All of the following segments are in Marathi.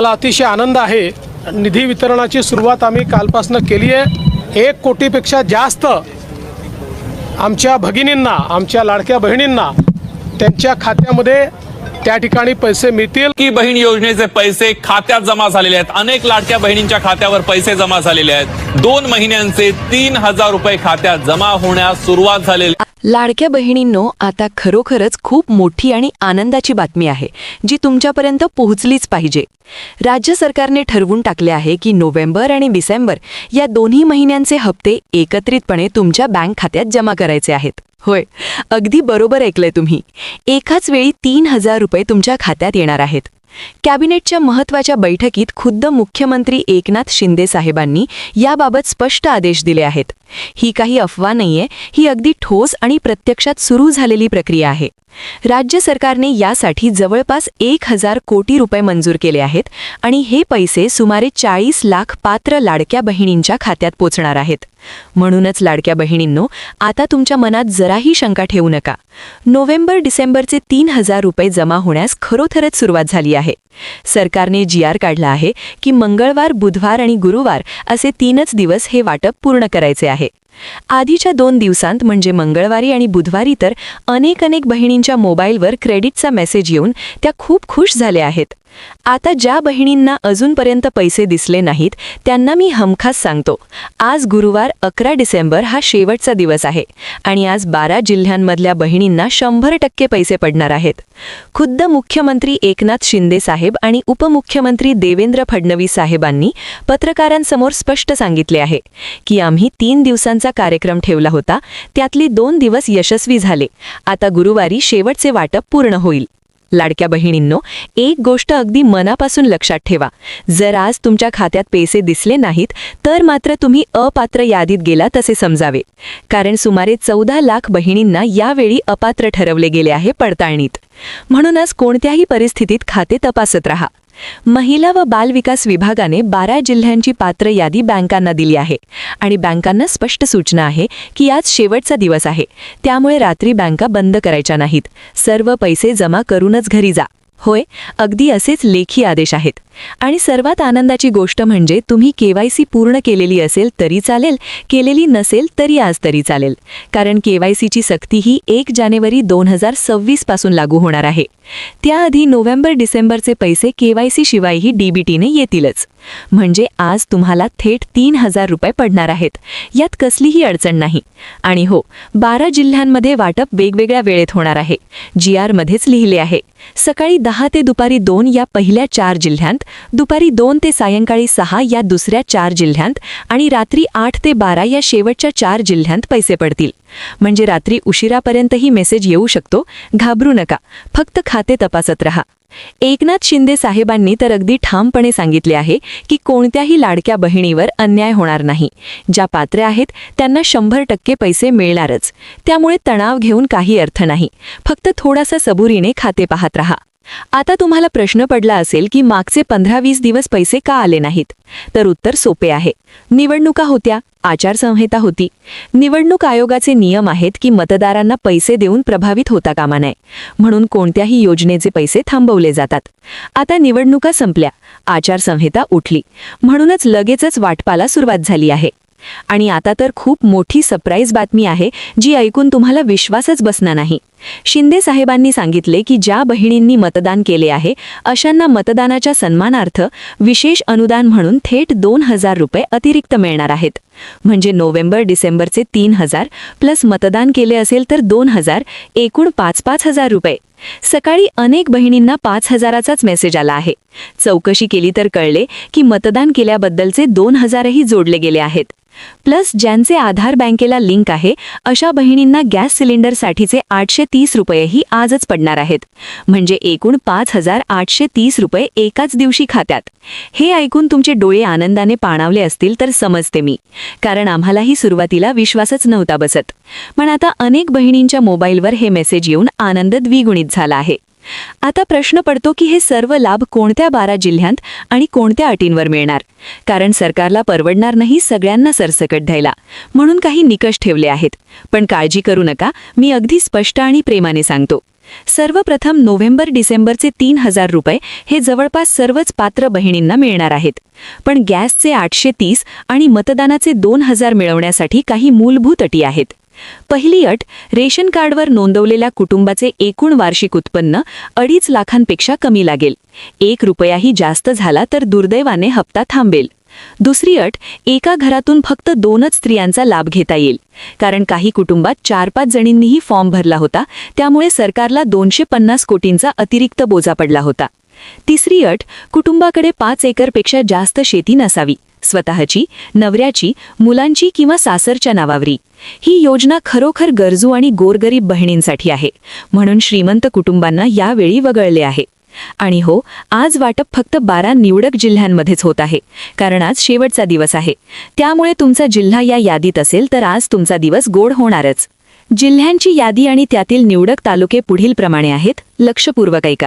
मला अतिशय आनंद आहे. निधी वितरणाची सुरुवात आम्ही कालपासून केली आहे. एक कोटीपेक्षा जास्त आमच्या भगिनींना आमच्या लाडक्या बहिणींना त्यांच्या खात्यामध्ये त्या ठिकाणी पैसे मिळतील. की बहीण योजनेचे पैसे खात्यात जमा झालेले आहेत. अनेक लाडक्या बहिणींच्या खात्यावर पैसे जमा झालेले आहेत. दोन महिन्यांचे तीन हजार रुपये खात्यात जमा होण्यास सुरुवात झालेली लाडक्या बहिणींनो आता खरोखरच खूप मोठी आणि आनंदाची बातमी आहे जी तुमच्यापर्यंत पोहोचलीच पाहिजे. राज्य सरकारने ठरवून टाकले आहे की नोव्हेंबर आणि डिसेंबर या दोन्ही महिन्यांचे हप्ते एकत्रितपणे तुमच्या बँक खात्यात जमा करायचे आहेत. होय. अगदी बरोबर ऐकलंय तुम्ही. एकाच वेळी तीन हजार रुपये तुमच्या खात्यात येणार आहेत. कॅबिनेटच्या महत्त्वाच्या बैठकीत खुद्द मुख्यमंत्री एकनाथ शिंदे साहेबांनी याबाबत स्पष्ट आदेश दिले आहेत. ही काही अफवा नाहीये ही अगदी ठोस आणि प्रत्यक्षात सुरू झालेली प्रक्रिया आहे. राज्य सरकारने यासाठी जवळपास एक हजार कोटी रुपये मंजूर केले आहेत आणि हे पैसे सुमारे चाळीस लाख पात्र लाडक्या बहिणींच्या खात्यात पोचणार आहेत. म्हणूनच लाडक्या बहिणींनो आता तुमच्या मनात जराही शंका ठेवू नका. नोव्हेंबर डिसेंबरचे तीन हजार रुपये जमा होण्यास खरोखरच सुरुवात झाली आहे. सरकारने जी आर काढला आहे की मंगळवार बुधवार आणि गुरुवार असे तीनच दिवस हे वाटप पूर्ण करायचे आहे. आधीच्या दोन दिवसांत म्हणजे मंगळवारी आणि बुधवारी तर अनेक अनेक बहिणींच्या मोबाईलवर क्रेडिटचा मेसेज येऊन त्या खूप खुश झाल्या आहेत. आता ज्या बहिणींना अजूनपर्यंत पैसे दिसले नाहीत त्यांना मी हमखास सांगतो. आज गुरुवार अकरा डिसेंबर हा शेवटचा दिवस आहे आणि आज बारा जिल्ह्यांमधल्या बहिणींना शंभर टक्के पैसे पडणार आहेत. खुद्द मुख्यमंत्री एकनाथ शिंदे साहेब आणि उपमुख्यमंत्री देवेंद्र फडणवीस साहेबांनी पत्रकारांसमोर स्पष्ट सांगितले आहे की आम्ही तीन दिवसांचा कार्यक्रम ठेवला होता त्यातली दोन दिवस यशस्वी झाले. आता गुरुवारी शेवटचे वाटप पूर्ण होईल. लाडक्या बहिणींनो एक गोष्ट अगदी मनापासून लक्षात ठेवा. जर आज तुमच्या खात्यात पैसे दिसले नाहीत तर मात्र तुम्ही अपात्र यादीत गेला तसे समजावे. कारण सुमारे चौदा लाख बहिणींना यावेळी अपात्र ठरवले गेले आहे पडताळणीत. म्हणूनच कोणत्याही परिस्थितीत खाते तपासत रहा. महिला व बाल विकास विभागाने बारा जिल्ह्यांची पात्र यादी बँकांना दिली आहे. आणि बँकांना स्पष्ट सूचना आहे की आज शेवटचा दिवस आहे. त्यामुळे रात्री बँका बंद करायच्या नाहीत. सर्व पैसे जमा करूनच घरी जा. होय अगदी असेच लेखी आदेश आहेत. आणि सर्वात आनंदाची गोष्ट म्हणजे तुम्ही केवायसी पूर्ण केलेली असेल तरी चालेल केलेली नसेल तरी आज तरी चालेल. कारण केवायसीची सक्ती ही एक जानेवारी दोन हजार सव्वीसपासून लागू होणार आहे. त्याआधी नोव्हेंबर डिसेंबरचे पैसे केवायसी शिवायही डीबीटीने येतीलच. म्हणजे आज तुम्हाला थेट तीन हजार रुपये पडणार आहेत. यात कसलीही अडचण नाही. आणि हो बारा जिल्ह्यांमध्ये वाटप वेगवेगळ्या वेळेत होणार आहे. जी आरमध्येच लिहिले आहे. सकाळी दहा ते दुपारी दोन या पहिल्या चार जिल्ह्यांत दुपारी दोन ते सायंकाळी सहा या दुसऱ्या चार जिल्ह्यांत आणि रात्री आठ ते बारा या शेवटच्या चार जिल्ह्यांत पैसे पडतील. म्हणजे रात्री उशिरापर्यंतही मेसेज येऊ शकतो. घाबरू नका. फक्त खाते तपासत रहा. एकनाथ शिंदे साहेबांनी तर अगदी ठामपणे सांगितले आहे की कोणत्याही लाडक्या बहिणीवर अन्याय होणार नाही. ज्या पात्र आहेत त्यांना शंभर टक्के पैसे मिळणारच. त्यामुळे तणाव घेऊन काही अर्थ नाही. फक्त थोडासा सबुरीने खाते पाहत रहा. आता तुम्हाला प्रश्न पडला असेल की मागचे पंधरा वीस दिवस पैसे का आले नाहीत? तर उत्तर सोपे आहे. निवडणुका होत्या आचारसंहिता होती. निवडणूक आयोगाचे नियम आहेत की मतदारांना पैसे देऊन प्रभावित होता कामा नये. म्हणून कोणत्याही योजनेचे पैसे थांबवले जातात. आता निवडणुका संपल्या आचारसंहिता उठली. म्हणूनच लगेचच वाटपाला सुरुवात झाली आहे. आणि आता तर खूप मोठी सरप्राईज बातमी आहे जी ऐकून तुम्हाला विश्वासच बसणार नाही. शिंदे साहेबांनी सांगितले की ज्या बहिणींनी मतदान केले आहे अशांना मतदानाच्या सन्मानार्थ विशेष अनुदान म्हणून थेट दोन हजार रुपये अतिरिक्त मिळणार आहेत. म्हणजे नोव्हेंबर डिसेंबरचे तीन हजार प्लस मतदान केले असेल तर दोन हजार एकूण पाच पाच हजार रुपये. सकाळी अनेक बहिणींना पाच हजाराचाच मेसेज आला आहे. चौकशी केली तर कळले की मतदान केल्याबद्दलचे दोन हजारही जोडले गेले आहेत. प्लस ज्यांचे आधार बँकेला लिंक आहे अशा बहिणींना गॅस सिलेंडरसाठीचे आठशे तीस रुपयेही आजच पडणार आहेत. म्हणजे एकूण पाच हजार आठशे तीस रुपये एकाच दिवशी खात्यात. हे ऐकून तुमचे डोळे आनंदाने पाणावले असतील तर समजते मी. कारण आम्हालाही सुरुवातीला विश्वासच नव्हता बसत. पण आता अनेक बहिणींच्या मोबाईलवर हे मेसेज येऊन आनंद द्विगुणित झाला आहे. आता प्रश्न पडतो की हे सर्व लाभ कोणत्या बारा जिल्ह्यांत आणि कोणत्या अटींवर मिळणार? कारण सरकारला परवडणार नाही सगळ्यांना सरसकट द्यायला. म्हणून काही निकष ठेवले आहेत. पण काळजी करू नका मी अगदी स्पष्ट आणि प्रेमाने सांगतो. सर्वप्रथम नोव्हेंबर डिसेंबरचे तीन हजार रुपये हे जवळपास सर्वच पात्र बहिणींना मिळणार आहेत. पण गॅसचे आठशे तीस आणि मतदानाचे दोन हजार मिळवण्यासाठी काही मूलभूत अटी आहेत. पहिली अट रेशन कार्डवर नोंदवलेल्या कुटुंबाचे एकूण वार्षिक उत्पन्न अडीच लाखांपेक्षा कमी लागेल. एक रुपयाही जास्त झाला तर दुर्दैवाने हप्ता थांबेल. दुसरी अट एका घरातून फक्त दोनच स्त्रियांचा लाभ घेता येईल. कारण काही कुटुंबात चार पाच जणींनीही फॉर्म भरला होता त्यामुळे सरकारला दोनशे पन्नास कोटींचा अतिरिक्त बोजा पडला होता. तिसरी अट कुटुंबाकडे पाच एकरपेक्षा जास्त शेती नसावी. स्वतःची नवऱ्याची मुलांची किंवा सासरच्या नावावरी. ही योजना खरोखर गरजू आणि गोरगरीब बहिणींसाठी आहे. म्हणून श्रीमंत कुटुंबांना यावेळी वगळले आहे. आणि हो आज वाटप फक्त बारा निवडक जिल्ह्यांमध्येच होत आहे. कारण आज शेवटचा दिवस आहे. त्यामुळे तुमचा जिल्हा या यादीत असेल तर आज तुमचा दिवस गोड होणारच. जिल्ह्यांची यादी आणि त्यातील निवडक तालुके पुढीलप्रमाणे आहेत. लक्षपूर्वक ऐका.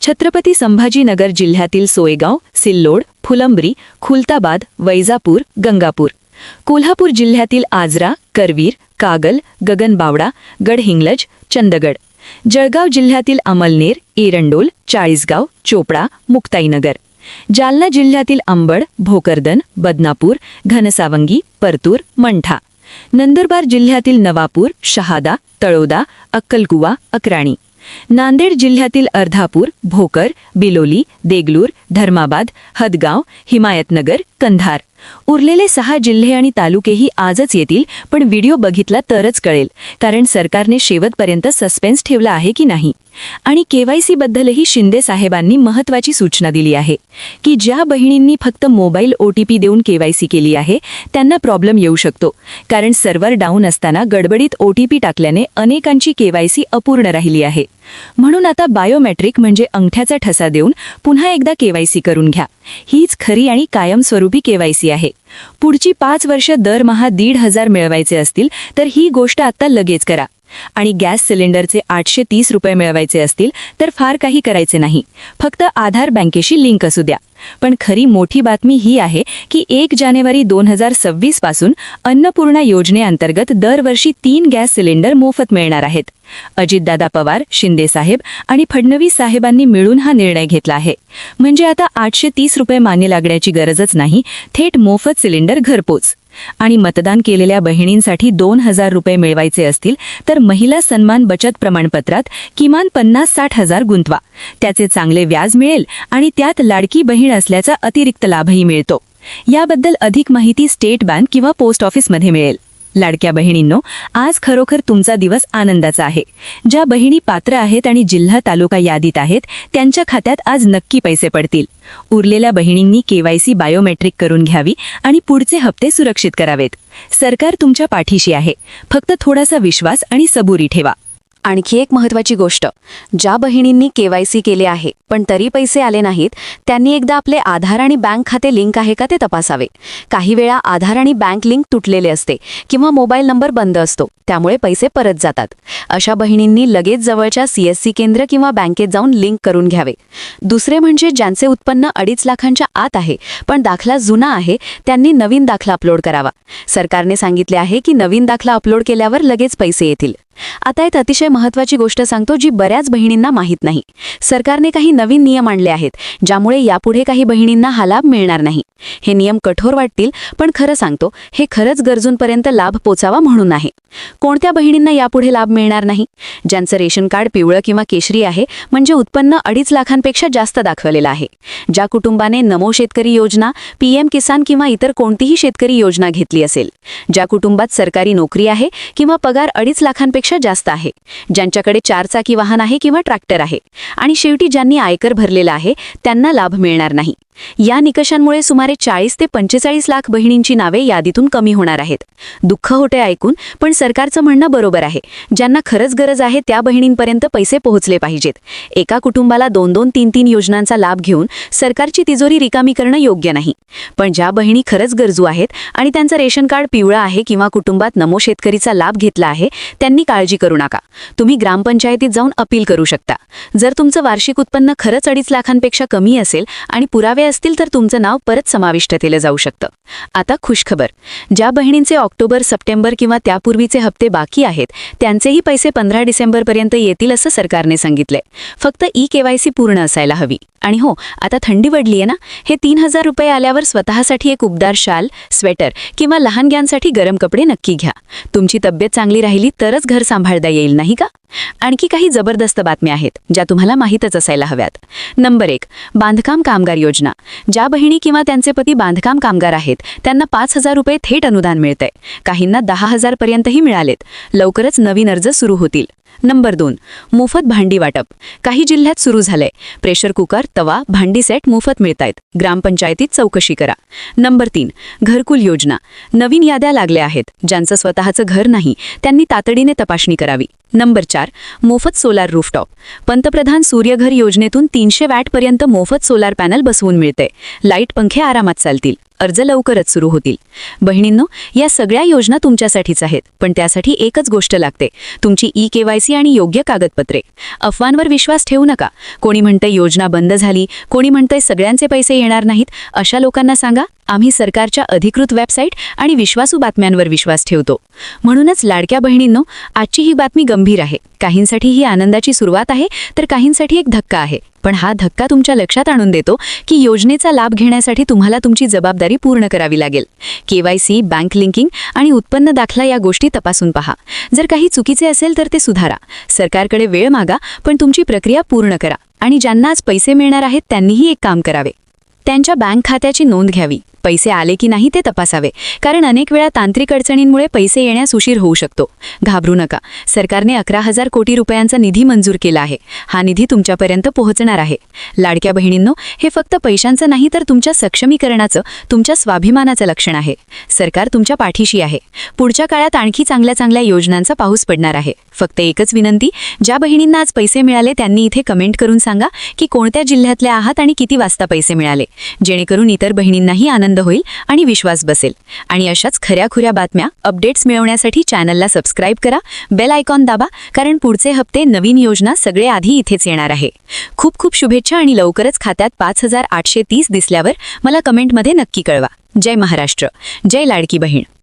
छत्रपती संभाजीनगर जिल्ह्यातील सोयगाव सिल्लोड फुलंब्री खुलताबाद वैजापूर गंगापूर. कोल्हापूर जिल्ह्यातील आजरा करवीर कागल गगनबावडा गडहिंग्लज चंदगड. जळगाव जिल्ह्यातील अमलनेर एरंडोल चाळीसगाव चोपडा मुक्ताईनगर. जालना जिल्ह्यातील अंबड भोकरदन बदनापूर घनसावंगी परतूर मंठा. नंदुरबार जिल्ह्यातील नवापूर शहादा तळोदा अक्कलकुवा अक्राणी. नांदेड जिल्ह्यातील अर्धापूर भोकर बिलोली देगलूर धर्माबाद हदगाव हिमायतनगर कंधार. उरलेले सहा जिल्हे आणि तालुकेही आजच येतील पण व्हिडिओ बघितला तरच कळेल कारण सरकारने शेवटपर्यंत सस्पेन्स ठेवला आहे की नाही? आणि के वाय सीबद्दलही शिंदे साहेबांनी महत्वाची सूचना दिली आहे की ज्या बहिणींनी फक्त मोबाईल ओ टी पी देऊन केवायसी केली आहे त्यांना प्रॉब्लेम येऊ शकतो कारण सर्व्हर डाऊन असताना गडबडीत ओ टी पी टाकल्याने अनेकांची केवायसी अपूर्ण राहिली आहे. म्हणून आता बायोमेट्रिक म्हणजे अंगठ्याचा ठसा देऊन पुन्हा एकदा केवायसी करून घ्या. हीच खरी आणि कायमस्वरूपी केवायसी आहे. पुढची पाच वर्ष दरमहा दीड हजार मिळवायचे असतील तर ही गोष्ट आता लगेच करा. आणि गॅस सिलेंडरचे आठशे तीस रुपये मिळवायचे असतील तर फार काही करायचे नाही. फक्त आधार बँकेशी लिंक असू द्या. पण खरी मोठी बातमी ही आहे की एक जानेवारी दोन हजार सव्वीसपासून अन्नपूर्णा योजनेअंतर्गत दरवर्षी तीन गॅस सिलेंडर मोफत मिळणार आहेत. अजितदादा पवार शिंदे साहेब आणि फडणवीस साहेबांनी मिळून हा निर्णय घेतला आहे. म्हणजे आता आठशे तीस रुपये मान्य लागण्याची गरजच नाही. थेट मोफत सिलेंडर घरपोच. आणि मतदान केलेल्या बहिणींसाठी दोन हजार रुपये मिळवायचे असतील तर महिला सन्मान बचत प्रमाणपत्रात किमान पन्नास साठ हजार गुंतवा. त्याचे चांगले व्याज मिळेल आणि त्यात लाडकी बहीण असल्याचा अतिरिक्त लाभही मिळतो. याबद्दल अधिक माहिती स्टेट बँक किंवा पोस्ट ऑफिसमध्ये मिळेल. लाडक्या बहिणींनो आज खरोखर तुमचा दिवस आनंदाचा आहे. ज्या बहिणी पात्र आहेत आणि जिल्हा तालुका यादीत आहेत त्यांच्या खात्यात आज नक्की पैसे पडतील. उरलेल्या बहिणींनी केवायसी बायोमेट्रिक करून घ्यावी आणि पुढचे हप्ते सुरक्षित करावेत. सरकार तुमच्या पाठीशी आहे. फक्त थोडासा विश्वास आणि सबुरी ठेवा. आणखी एक महत्वाची गोष्ट. ज्या बहिणींनी केवायसी केले आहे पण तरी पैसे आले नाहीत त्यांनी एकदा आपले आधार आणि बँक खाते लिंक आहे का ते तपासावे. काही वेळा आधार आणि बँक लिंक तुटलेले असते किंवा मोबाईल नंबर बंद असतो त्यामुळे पैसे परत जातात. अशा बहिणींनी लगेच जवळच्या सीएससी केंद्र किंवा बँकेत जाऊन लिंक करून घ्यावे. दुसरे म्हणजे ज्यांचे उत्पन्न अडीच लाखांच्या आत आहे पण दाखला जुना आहे त्यांनी नवीन दाखला अपलोड करावा. सरकारने सांगितले आहे की नवीन दाखला अपलोड केल्यावर लगेच पैसे येतील. आता एक अतिशय महत्वाची गोष्ट सांगतो जी बऱ्याच बहिणींना माहीत नाही. सरकारने काही नवीन नियम आणले आहेत ज्यामुळे यापुढे काही बहिणींना हा लाभ मिळणार नाही. हे नियम कठोर वाटतील पण खरं सांगतो हे खरंच गरजूंपर्यंत लाभ पोचावा म्हणून आहे. कोणत्या बहिणींना यापुढे लाभ मिळणार नाही? ज्यांचं रेशन कार्ड पिवळं किंवा केशरी आहे म्हणजे उत्पन्न अडीच लाखांपेक्षा जास्त दाखवलेलं आहे. ज्या कुटुंबाने नमो शेतकरी योजना पीएम किसान किंवा इतर कोणतीही शेतकरी योजना घेतली असेल. ज्या कुटुंबात सरकारी नोकरी आहे किंवा पगार अडीच लाखांपेक्षा जास्त आहे. ज्यांच्याकडे चारचाकी वाहन आहे किंवा ट्रॅक्टर आहे. आणि शेवटी ज्यांनी आयकर भरलेला आहे त्यांना लाभ मिळणार नाही. या निकषांमुळे सुमारे चाळीस ते पंचेचाळीस लाख बहिणींची नावे यादीतून कमी होणार आहेत. दुःख होते ऐकून पण सरकारचं म्हणणं बरोबर आहे. ज्यांना खरंच गरज आहे त्या बहिणींपर्यंत पैसे पोहोचले पाहिजेत. एका कुटुंबाला दोन दोन तीन तीन योजनांचा लाभ घेऊन सरकारची तिजोरी रिकामी करणं योग्य नाही. पण ज्या बहिणी खरंच गरजू आहेत आणि त्यांचं रेशन कार्ड पिवळं आहे किंवा कुटुंबात नमो शेतकरीचा लाभ घेतला आहे त्यांनी काळजी करू नका. तुम्ही ग्रामपंचायतीत जाऊन अपील करू शकता. जर तुमचं वार्षिक उत्पन्न खरंच अडीच लाखांपेक्षा कमी असेल आणि पुरावे असतील तर तुमचं नाव परत समाविष्ट केलं जाऊ शकतं. आता खुशखबर. ज्या बहिणींचे ऑक्टोबर सप्टेंबर किंवा त्यापूर्वीचे हप्ते बाकी आहेत त्यांचेही पैसे पंधरा डिसेंबरपर्यंत येतील असं सरकारने सांगितलंय. फक्त ई केवायसी पूर्ण असायला हवी. आणि हो आता थंडी वडली आहे ना? हे तीन हजार रुपये आल्यावर स्वतःसाठी एक उबदार शाल स्वेटर किंवा लहानग्यांसाठी गरम कपडे नक्की घ्या. तुमची तब्येत चांगली राहिली तरच घर सांभाळता येईल नाही का? आणखी काही जबरदस्त बातम्या आहेत ज्या तुम्हाला माहीतच असायला हव्यात. नंबर एक बांधकाम कामगार योजना. ज्या बहिणी किंवा त्यांचे पती बांधकाम कामगार आहेत त्यांना पाच हजार रुपये थेट अनुदान मिळतंय. काहींना दहा हजारपर्यंतही मिळालेत. लवकरच नवीन अर्ज सुरू होतील. नंबर दोन मोफत भांडी वाटप. काही जिल्ह्यात सुरू झालंय. प्रेशर कुकर तवा भांडी सेट मोफत मिळतायत. ग्रामपंचायतीत चौकशी करा. नंबर तीन घरकुल योजना. नवीन याद्या लागल्या आहेत. ज्यांचं स्वतःचं घर नाही त्यांनी तातडीने तपासणी करावी. नंबर चार मोफत सोलार रूफटॉप पंतप्रधान सूर्यघर योजनेतून तीनशे वॅटपर्यंत मोफत सोलार पॅनल बसवून मिळते लाइट पंखे आरामात चालतील. अर्ज लवकरच सुरू होतील. बहिणींनो या सगळ्या योजना तुमच्यासाठीच आहेत पण त्यासाठी एकच गोष्ट लागते. तुमची ई केवायसी आणि योग्य कागदपत्रे. अफवांवर विश्वास ठेवू नका. कोणी म्हणतंय योजना बंद झाली कोणी म्हणतंय सगळ्यांचे पैसे येणार नाहीत अशा लोकांना सांगा. आम्ही सरकारच्या अधिकृत वेबसाईट आणि विश्वासू बातम्यांवर विश्वास ठेवतो. म्हणूनच लाडक्या बहिणींनो आजची ही बातमी गंभीर आहे. काहींसाठी ही आनंदाची सुरुवात आहे तर काहींसाठी एक धक्का आहे. पण हा धक्का तुमच्या लक्षात आणून देतो की योजनेचा लाभ घेण्यासाठी तुम्हाला तुमची जबाबदारी पूर्ण करावी लागेल. केवायसी बँक लिंकिंग आणि उत्पन्न दाखला या गोष्टी तपासून पहा. जर काही चुकीचे असेल तर ते सुधारा. सरकारकडे वेळ मागा पण तुमची प्रक्रिया पूर्ण करा. आणि ज्यांना आज पैसे मिळणार आहेत त्यांनीही एक काम करावे. त्यांच्या बँक खात्याची नोंद घ्यावी. पैसे आले की नाही ते तपासावे. कारण अनेक वेळा तांत्रिक अडचणींमुळे पैसे येण्यास उशीर होऊ शकतो. घाबरू नका. सरकारने अकरा हजार कोटी रुपयांचा निधी मंजूर केला आहे. हा निधी तुमच्यापर्यंत पोहोचणार आहे. लाडक्या बहिणींनो हे फक्त पैशांचं नाही तर तुमच्या सक्षमीकरणाचं तुमच्या स्वाभिमानाचं लक्षण आहे. सरकार तुमच्या पाठीशी आहे. पुढच्या काळात आणखी चांगल्या चांगल्या योजनांचा पाऊस पडणार आहे. फक्त एकच विनंती ज्या बहिणींना आज पैसे मिळाले त्यांनी इथे कमेंट करून सांगा की कोणत्या जिल्ह्यातल्या आहात आणि किती वाजता पैसे मिळाले. जेणेकरून इतर बहिणींनाही आनंद आनंद होईल आणि विश्वास बसेल. आणि अशाच खऱ्याखुऱ्या बातम्या अपडेट्स मिळवण्यासाठी चॅनलला सबस्क्राईब करा बेल आयकॉन दाबा कारण पुढचे हप्ते नवीन योजना सगळे आधी इथेच येणार आहे. खूप खूप शुभेच्छा आणि लवकरच खात्यात पाच हजार आठशे तीस दिसल्यावर मला कमेंटमध्ये नक्की कळवा. जय महाराष्ट्र. जय लाडकी बहीण.